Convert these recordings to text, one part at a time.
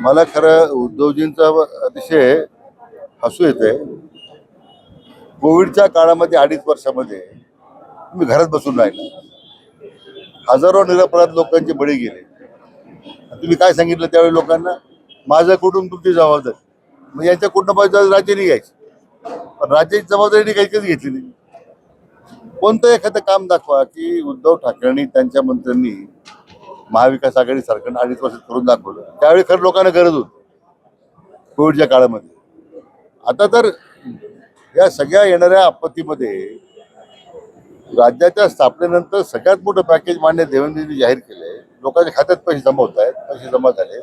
मला खरं उद्धवजींचा अतिशय हसू येते. कोविडच्या काळामध्ये अडीच वर्षामध्ये मी घरात बसून राहिलो. हजारो निरपराध लोकांचे बळी गेले. तुम्ही काय सांगितलं त्यावेळी लोकांना? माझं कुटुंब तुमची जबाबदारी. मग यांच्या कुटुंबाची राज्याने घ्यायची. पण राज्याची जबाबदारी काही कधी घेतली नाही कोणतं एखादं काम दाखवा की उद्धव ठाकरेंनी त्यांच्या मंत्र्यांनी महाविकास आघाडी सरकारनं अडीच वर्षात करून दाखवलं. त्यावेळी खरं लोकांना गरज होती. कोविडच्या काळामध्ये. आता तर या सगळ्या येणाऱ्या आपत्तीमध्ये राज्याच्या स्थापनेनंतर सगळ्यात मोठं पॅकेज मान्य देवेंद्रजी जाहीर केलंय. लोकांच्या खात्यात पैसे जमा होत आहेत. पैसे जमा झाले.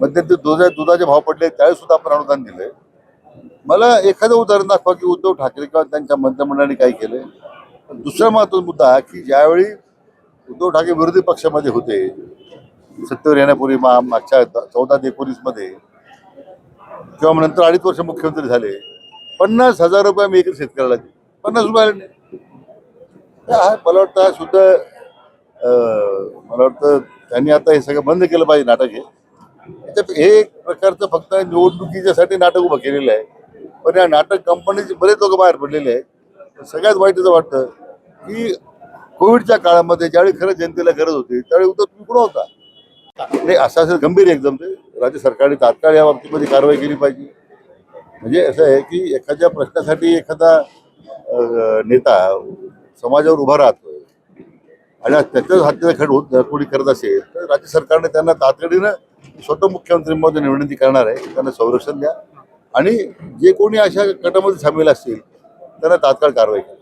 मध्यंतरी दुधा दुधाचे भाव पडले. त्यावेळी सुद्धा आपण अनुदान दिलंय. मला एखादं उदाहरण दाखवा की उद्धव ठाकरे किंवा त्यांच्या मंत्रिमंडळाने काय केलंय. दुसरा महत्त्वाचा मुद्दा की ज्यावेळी उद्धव ठाकरे विरोधी पक्षामध्ये होते. सत्तेवर येण्यापूर्वी मा मागच्या चौदा ते एकोणीसमध्ये किंवा नंतर अडीच वर्ष मुख्यमंत्री झाले. पन्नास हजार रुपये मी एकत्र शेतकऱ्याला पन्नास रुपये मला वाटतं हा मला वाटतं त्यांनी आता हे सगळं बंद केलं पाहिजे नाटक हे. हे एक प्रकारचं फक्त निवडणुकीच्यासाठी नाटक उभं केलेलं आहे. पण या नाटक कंपनीचे बरेच लोक बाहेर पडलेले आहेत. सगळ्यात वाईट असं वाटतं की कोविडच्या काळामध्ये ज्यावेळी खरं जनतेला गरज होती त्यावेळी उत्तर तुम्ही कुठं होता? नाही असं असेल गंभीर एकदम ते. राज्य सरकारने तात्काळ या बाबतीमध्ये कारवाई केली पाहिजे. म्हणजे असं आहे की एखाद्या प्रश्नासाठी एखादा नेता समाजावर उभा राहतोय आणि त्याच्याच हातीला खड होत कोणी करत असेल तर राज्य सरकारने त्यांना तातडीनं स्वतः मुख्यमंत्री महोदय विनंती करणार आहे त्यांना संरक्षण द्या. आणि जे कोणी अशा गटामध्ये सामील असतील त्यांना तात्काळ कारवाई करा.